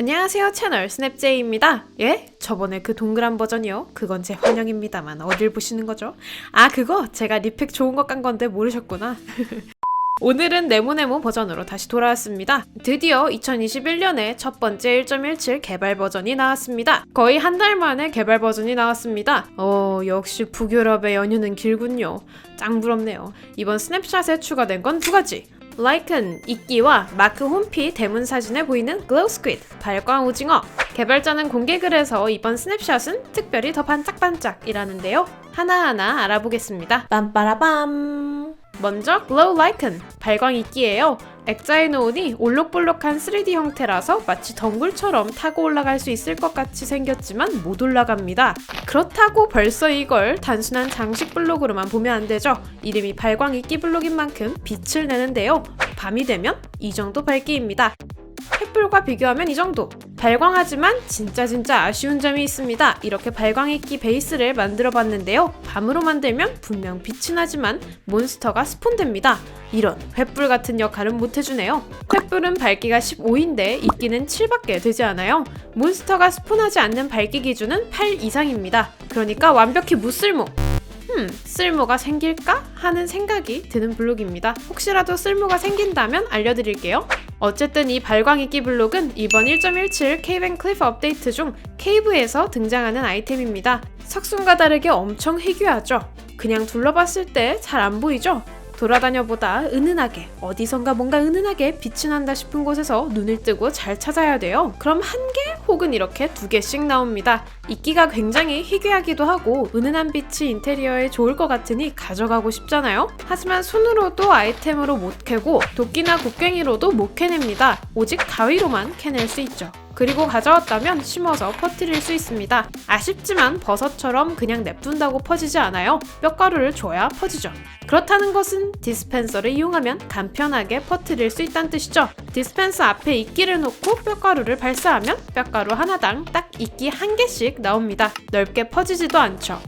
안녕하세요 채널 스냅제이입니다. 예? 저번에 그 동그란 버전이요? 그건 제 환영입니다만 어딜 보시는 거죠? 아 그거 제가 리팩 좋은 것 깐 건데 모르셨구나. 오늘은 네모네모 버전으로 다시 돌아왔습니다. 드디어 2021년에 첫 번째 1.17 개발 버전이 나왔습니다. 거의 한 달 만에 개발 버전이 나왔습니다. 어, 역시 북유럽의 연휴는 길군요. 짱 부럽네요. 이번 스냅샷에 추가된 건 두 가지. 라이큰 이끼와 마크 홈피 대문 사진에 보이는 글로우 스퀴드 발광 오징어. 개발자는 공개글에서 이번 스냅샷은 특별히 더 반짝반짝이라는데요. 하나하나 알아보겠습니다. 빰빠라밤. 먼저 글로우 라이큰 발광 이끼예요 액자에 놓으니 올록볼록한 3D 형태라서 마치 덩굴처럼 타고 올라갈 수 있을 것 같이 생겼지만 못 올라갑니다. 그렇다고 벌써 이걸 단순한 장식 블록으로만 보면 안 되죠. 이름이 발광 이끼 블록인 만큼 빛을 내는데요. 밤이 되면 이 정도 밝기입니다. 횃불과 비교하면 이 정도. 발광하지만 진짜 진짜 아쉬운 점이 있습니다. 이렇게 발광이끼 베이스를 만들어 봤는데요. 밤으로 만들면 분명 빛이 나지만 몬스터가 스폰됩니다. 이런 횃불 같은 역할은 못 해주네요. 횃불은 밝기가 15인데 이끼는 7밖에 되지 않아요. 몬스터가 스폰하지 않는 밝기 기준은 8 이상입니다. 그러니까 완벽히 무쓸모. 흠, 쓸모가 생길까? 하는 생각이 드는 블록입니다. 혹시라도 쓸모가 생긴다면 알려드릴게요. 어쨌든 이 발광이끼 블록은 이번 1.17 케이벤 클리프 업데이트 중 케이브에서 등장하는 아이템입니다. 석순과 다르게 엄청 희귀하죠. 그냥 둘러봤을 때 잘 안 보이죠? 돌아다녀보다 은은하게 어디선가 뭔가 은은하게 빛이 난다 싶은 곳에서 눈을 뜨고 잘 찾아야 돼요. 그럼 한 개 혹은 이렇게 두 개씩 나옵니다. 이끼가 굉장히 희귀하기도 하고 은은한 빛이 인테리어에 좋을 것 같으니 가져가고 싶잖아요. 하지만 손으로도 아이템으로 못 캐고 도끼나 곡괭이로도 못 캐냅니다. 오직 가위로만 캐낼 수 있죠. 그리고 가져왔다면 심어서 퍼뜨릴 수 있습니다. 아쉽지만 버섯처럼 그냥 냅둔다고 퍼지지 않아요. 뼈가루를 줘야 퍼지죠. 그렇다는 것은 디스펜서를 이용하면 간편하게 퍼뜨릴 수 있다는 뜻이죠. 디스펜서 앞에 이끼를 놓고 뼈가루를 발사하면 뼈가루 하나당 딱 이끼 한 개씩 나옵니다. 넓게 퍼지지도 않죠.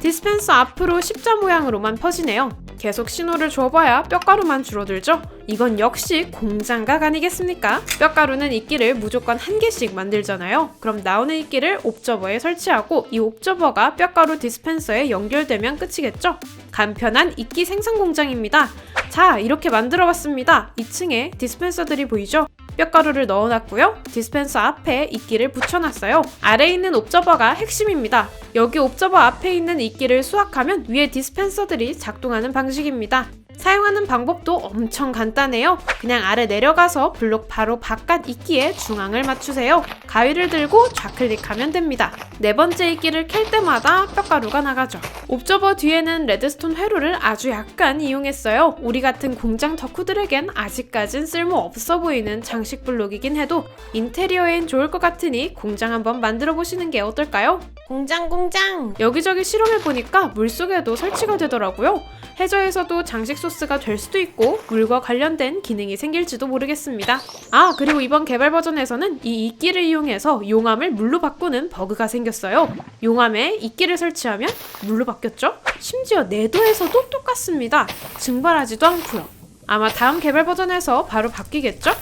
디스펜서 앞으로 십자 모양으로만 퍼지네요. 계속 신호를 줘봐야 뼈가루만 줄어들죠? 이건 역시 공장각 아니겠습니까? 뼈가루는 이끼를 무조건 한 개씩 만들잖아요. 그럼 나오는 이끼를 옵저버에 설치하고 이 옵저버가 뼈가루 디스펜서에 연결되면 끝이겠죠? 간편한 이끼 생산 공장입니다. 자, 이렇게 만들어 봤습니다. 2층에 디스펜서들이 보이죠? 뼈가루를 넣어놨고요. 디스펜서 앞에 이끼를 붙여놨어요. 아래에 있는 옵저버가 핵심입니다. 여기 옵저버 앞에 있는 이끼를 수확하면 위에 디스펜서들이 작동하는 방식입니다. 사용하는 방법도 엄청 간단해요. 그냥 아래 내려가서 블록 바로 바깥 이끼에 중앙을 맞추세요. 가위를 들고 좌클릭하면 됩니다. 네 번째 이끼를 캘 때마다 뼈가루가 나가죠. 옵저버 뒤에는 레드스톤 회로를 아주 약간 이용했어요. 우리 같은 공장 덕후들에겐 아직까진 쓸모 없어 보이는 장식 블록이긴 해도 인테리어엔 좋을 것 같으니 공장 한번 만들어 보시는 게 어떨까요? 공장 공장 여기저기 실험해보니까 물속에도 설치가 되더라고요. 해저에서도 장식 소스가 될 수도 있고 물과 관련된 기능이 생길지도 모르겠습니다. 아 그리고 이번 개발 버전에서는 이 이끼를 이용해서 용암을 물로 바꾸는 버그가 생겼어요. 용암에 이끼를 설치하면 물로 바뀌었죠? 심지어 내도에서도 똑같습니다. 증발하지도 않고요. 아마 다음 개발 버전에서 바로 바뀌겠죠?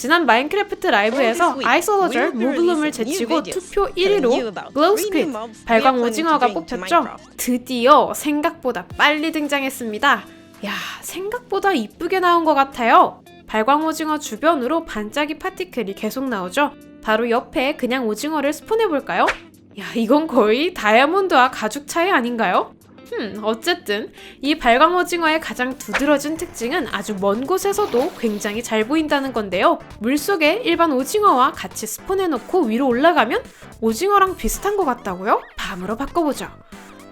지난 마인크래프트 라이브에서 아이솔러절 모블룸을 제치고 투표 1위로 글로우 스퀴드 발광 오징어가 뽑혔죠? 드디어 생각보다 빨리 등장했습니다. 야, 생각보다 이쁘게 나온 것 같아요. 발광 오징어 주변으로 반짝이 파티클이 계속 나오죠? 바로 옆에 그냥 오징어를 스폰해볼까요? 야, 이건 거의 다이아몬드와 가죽 차이 아닌가요? 흠, 어쨌든 이 발광 오징어의 가장 두드러진 특징은 아주 먼 곳에서도 굉장히 잘 보인다는 건데요. 물속에 일반 오징어와 같이 스폰해놓고 위로 올라가면 오징어랑 비슷한 것 같다고요? 밤으로 바꿔보죠.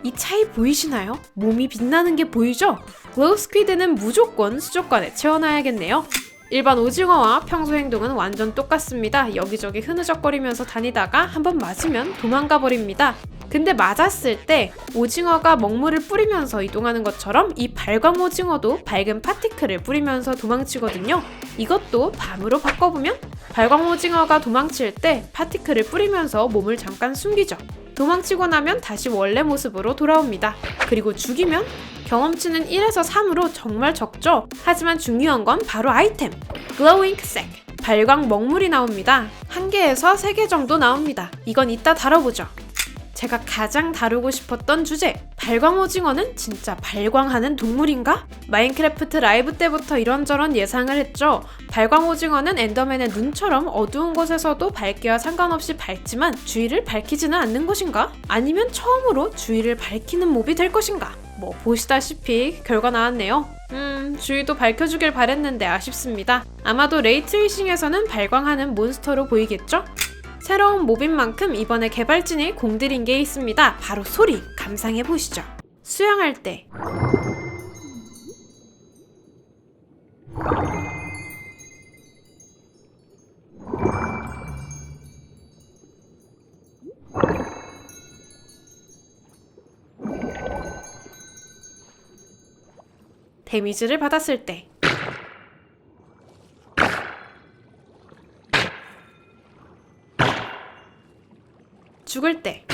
이 차이 보이시나요? 몸이 빛나는 게 보이죠? 글로우 스퀴드는 무조건 수족관에 채워놔야겠네요. 일반 오징어와 평소 행동은 완전 똑같습니다. 여기저기 흐느적거리면서 다니다가 한번 맞으면 도망가 버립니다. 근데 맞았을 때 오징어가 먹물을 뿌리면서 이동하는 것처럼 이 발광 오징어도 밝은 파티클을 뿌리면서 도망치거든요. 이것도 밤으로 바꿔보면 발광 오징어가 도망칠 때 파티클을 뿌리면서 몸을 잠깐 숨기죠. 도망치고 나면 다시 원래 모습으로 돌아옵니다. 그리고 죽이면 경험치는 1에서 3으로 정말 적죠. 하지만 중요한 건 바로 아이템. 글로잉 색. 발광 먹물이 나옵니다. 한 개에서 세 개 정도 나옵니다. 이건 이따 다뤄보죠. 제가 가장 다루고 싶었던 주제 발광 오징어는 진짜 발광하는 동물인가? 마인크래프트 라이브 때부터 이런저런 예상을 했죠. 발광 오징어는 엔더맨의 눈처럼 어두운 곳에서도 밝기와 상관없이 밝지만 주위를 밝히지는 않는 것인가? 아니면 처음으로 주위를 밝히는 몹이 될 것인가? 뭐 보시다시피 결과 나왔네요. 음, 주위도 밝혀주길 바랬는데 아쉽습니다. 아마도 레이트레이싱에서는 발광하는 몬스터로 보이겠죠? 새로운 몹인 만큼 이번에 개발진이 공들인 게 있습니다. 바로 소리 감상해 보시죠. 수영할 때 데미지를 받았을 때 죽을 때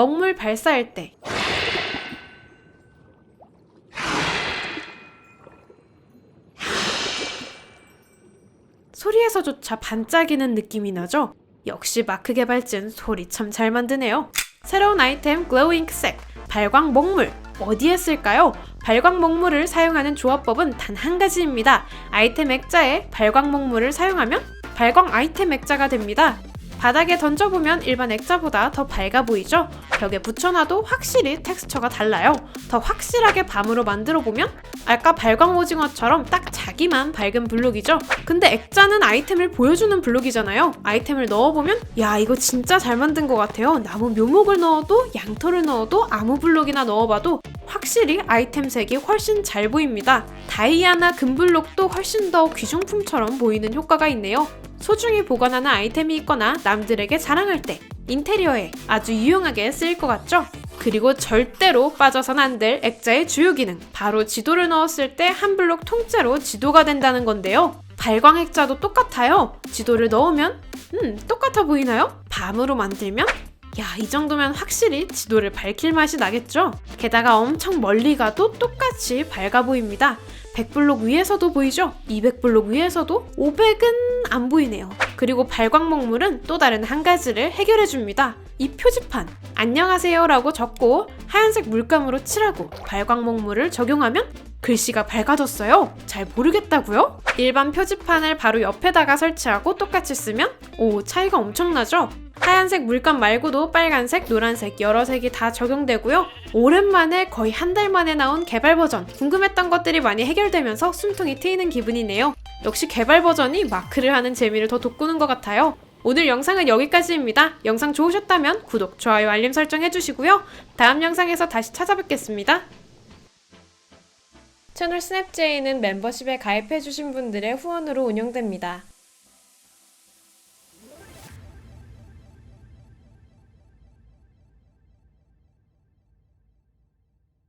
먹물 발사할 때 소리에서조차 반짝이는 느낌이 나죠? 역시 마크 개발진 소리 참 잘 만드네요. 새로운 아이템 글로우 잉크 색 발광 먹물 어디에 쓸까요? 발광 먹물을 사용하는 조합법은 단 한 가지입니다. 아이템 액자에 발광 먹물을 사용하면 발광 아이템 액자가 됩니다. 바닥에 던져보면 일반 액자보다 더 밝아 보이죠? 벽에 붙여놔도 확실히 텍스처가 달라요. 더 확실하게 밤으로 만들어보면 아까 발광 오징어처럼 딱 자기만 밝은 블록이죠? 근데 액자는 아이템을 보여주는 블록이잖아요. 아이템을 넣어보면 야 이거 진짜 잘 만든 것 같아요. 나무 묘목을 넣어도 양털을 넣어도 아무 블록이나 넣어봐도 확실히 아이템 색이 훨씬 잘 보입니다. 다이아나 금블록도 훨씬 더 귀중품처럼 보이는 효과가 있네요. 소중히 보관하는 아이템이 있거나 남들에게 자랑할 때 인테리어에 아주 유용하게 쓰일 것 같죠? 그리고 절대로 빠져선 안 될 액자의 주요 기능 바로 지도를 넣었을 때 한 블록 통째로 지도가 된다는 건데요. 발광 액자도 똑같아요. 지도를 넣으면 음 똑같아 보이나요? 밤으로 만들면 야, 이 정도면 확실히 지도를 밝힐 맛이 나겠죠? 게다가 엄청 멀리 가도 똑같이 밝아 보입니다. 100블록 위에서도 보이죠? 200블록 위에서도 500은 안 보이네요. 그리고 발광 먹물은 또 다른 한 가지를 해결해 줍니다. 이 표지판 안녕하세요 라고 적고 하얀색 물감으로 칠하고 발광 먹물을 적용하면 글씨가 밝아졌어요. 잘 모르겠다고요? 일반 표지판을 바로 옆에다가 설치하고 똑같이 쓰면 오 차이가 엄청나죠? 하얀색 물감 말고도 빨간색, 노란색 여러 색이 다 적용되고요. 오랜만에 거의 한 달 만에 나온 개발 버전. 궁금했던 것들이 많이 해결되면서 숨통이 트이는 기분이네요. 역시 개발 버전이 마크를 하는 재미를 더 돋구는 것 같아요. 오늘 영상은 여기까지입니다. 영상 좋으셨다면 구독, 좋아요, 알림 설정 해주시고요. 다음 영상에서 다시 찾아뵙겠습니다. 채널 스냅제이는 멤버십에 가입해주신 분들의 후원으로 운영됩니다.